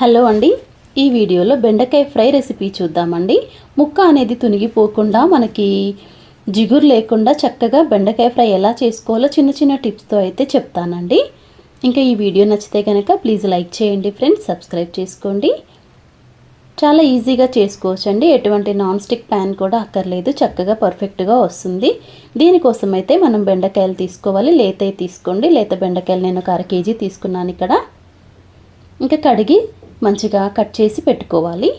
Hello అండి. ఈ వీడియోలో బెండకాయ ఫ్రై రెసిపీ చూద్దామండి. ముక్క అనేది తునిగిపోకుండా మనకి జిగురు లేకుండా చక్కగా బెండకాయ ఫ్రై ఎలా చేసుకోవాలో చిన్న చిన్న టిప్స్తో అయితే చెప్తానండి. ఇంకా ఈ వీడియో నచ్చితే కనుక ప్లీజ్ లైక్ చేయండి ఫ్రెండ్స్ సబ్స్క్రైబ్ చేసుకోండి. చాలా ఈజీగా చేసుకోవచ్చండి. ఎటువంటి నాన్ స్టిక్ ప్యాన్ కూడా అక్కర్లేదు. చక్కగా పర్ఫెక్ట్గా వస్తుంది. దీనికోసం అయితే మనం బెండకాయలు తీసుకోవాలి. లేత తీసుకోండి. లేత బెండకాయలు నేను ఒక అర కేజీ తీసుకున్నాను ఇక్కడ. ఇంకా కడిగి మంచిగా కట్ చేసి పెట్టుకోవాలి.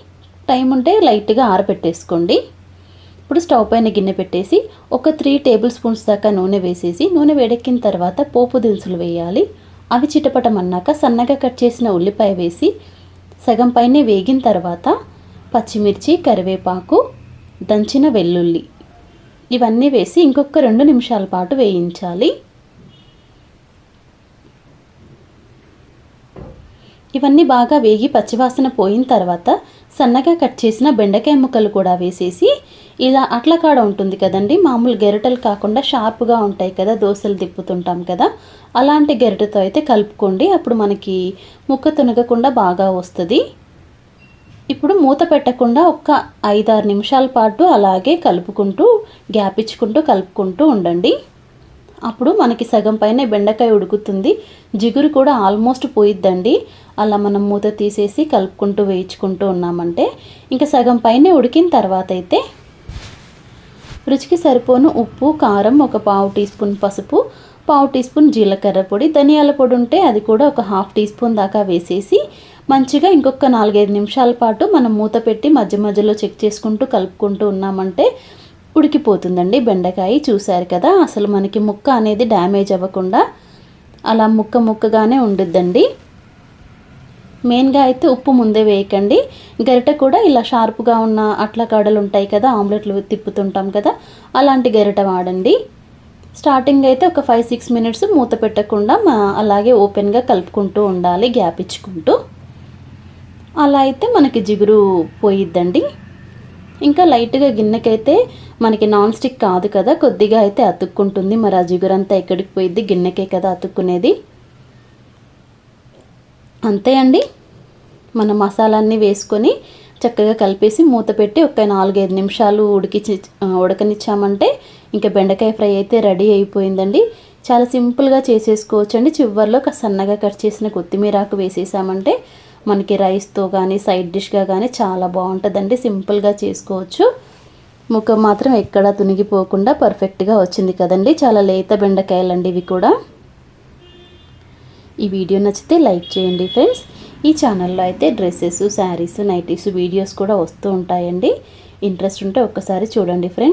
టైం ఉంటే లైట్గా ఆరబెట్టేసుకోండి ఇప్పుడు స్టవ్ పైన గిన్నె పెట్టేసి ఒక త్రీ టేబుల్ స్పూన్స్ దాకా నూనె వేసేసి నూనె వేడెక్కిన తర్వాత పోపు దినుసులు వేయాలి. అవి చిటపటమన్నాక సన్నగా కట్ చేసిన ఉల్లిపాయ వేసి సగం పైనే వేగిన తర్వాత పచ్చిమిర్చి కరివేపాకు దంచిన వెల్లుల్లి ఇవన్నీ వేసి ఇంకొక రెండు నిమిషాల పాటు వేయించాలి. ఇవన్నీ బాగా వేగి పచ్చివాసన పోయిన తర్వాత సన్నగా కట్ చేసిన బెండకాయ ముక్కలు కూడా వేసేసి ఇలా అట్ల కాడ ఉంటుంది కదండి. మామూలు గెరటలు కాకుండా షార్ప్గా ఉంటాయి కదా దోశలు తిప్పుతుంటాం కదా. అలాంటి గెరటతో అయితే కలుపుకోండి. అప్పుడు మనకి ముక్క తునగకుండా బాగా వస్తుంది. ఇప్పుడు మూత పెట్టకుండా ఒక ఐదారు నిమిషాల పాటు అలాగే కలుపుకుంటూ గ్యాప్ ఇచ్చుకుంటూ కలుపుకుంటూ ఉండండి. అప్పుడు మనకి సగం పైన బెండకాయ ఉడుకుతుంది. జిగురు కూడా ఆల్మోస్ట్ పోయిద్దండి. అలా మనం మూత తీసేసి కలుపుకుంటూ వేయించుకుంటూ ఉన్నామంటే ఇంకా సగం పైన ఉడికిన తర్వాత అయితే రుచికి సరిపోను ఉప్పు కారం ఒక పావు టీ స్పూన్ పసుపు పావు టీ స్పూన్ జీలకర్ర పొడి ధనియాల పొడి ఉంటే అది కూడా ఒక హాఫ్ టీ స్పూన్ దాకా వేసేసి మంచిగా ఇంకొక నాలుగైదు నిమిషాల పాటు మనం మూత పెట్టి మధ్య మధ్యలో చెక్ చేసుకుంటూ కలుపుకుంటూ ఉన్నామంటే ఉడికిపోతుందండి బెండకాయ. చూశారు కదా అసలు మనకి ముక్క అనేది డ్యామేజ్ అవ్వకుండా అలా ముక్క ముక్కగానే ఉండిద్దండి. మెయిన్గా అయితే ఉప్పు ముందే వేయకండి. గరిట కూడా ఇలా షార్ప్గా ఉన్న అట్ల కాడలు ఉంటాయి కదా ఆమ్లెట్లు తిప్పుతుంటాం కదా అలాంటి గరిట వాడండి. స్టార్టింగ్ అయితే ఒక ఫైవ్ సిక్స్ మినిట్స్ మూత పెట్టకుండా అలాగే ఓపెన్గా కలుపుకుంటూ ఉండాలి గ్యాప్ ఇచ్చుకుంటూ. అలా అయితే మనకి జిగురు పోయిద్దండి. ఇంకా లైట్గా గిన్నెకైతే మనకి నాన్ స్టిక్ కాదు కదా కొద్దిగా అయితే అతుక్కుంటుంది. మరి ఆ జిగురంతా ఎక్కడికి పోయిద్ది? గిన్నెకే కదా అతుక్కునేది. అంతే అండి. మన మసాలాన్ని వేసుకొని చక్కగా కలిపేసి మూత పెట్టి ఒక నాలుగైదు నిమిషాలు ఉడికి ఉడకనిచ్చామంటే ఇంకా బెండకాయ ఫ్రై అయితే రెడీ అయిపోయిందండి. చాలా సింపుల్గా చేసేసుకోవచ్చు అండి చివరిలో సన్నగా కట్ చేసిన కొత్తిమీరాకు వేసేసామంటే మనకి రైస్తో కానీ సైడ్ డిష్గా కానీ చాలా బాగుంటుందండి. సింపుల్గా చేసుకోవచ్చు. ముఖం మాత్రం ఎక్కడా తునిగిపోకుండా పర్ఫెక్ట్గా వచ్చింది కదండి. చాలా లేత బెండకాయలండి ఇవి కూడా. ఈ వీడియో నచ్చితే లైక్ చేయండి ఫ్రెండ్స్. ఈ ఛానల్లో అయితే డ్రెస్సెస్ శారీస్ నైటీస్ వీడియోస్ కూడా వస్తూ ఉంటాయండి. ఇంట్రెస్ట్ ఉంటే ఒక్కసారి చూడండి ఫ్రెండ్స్.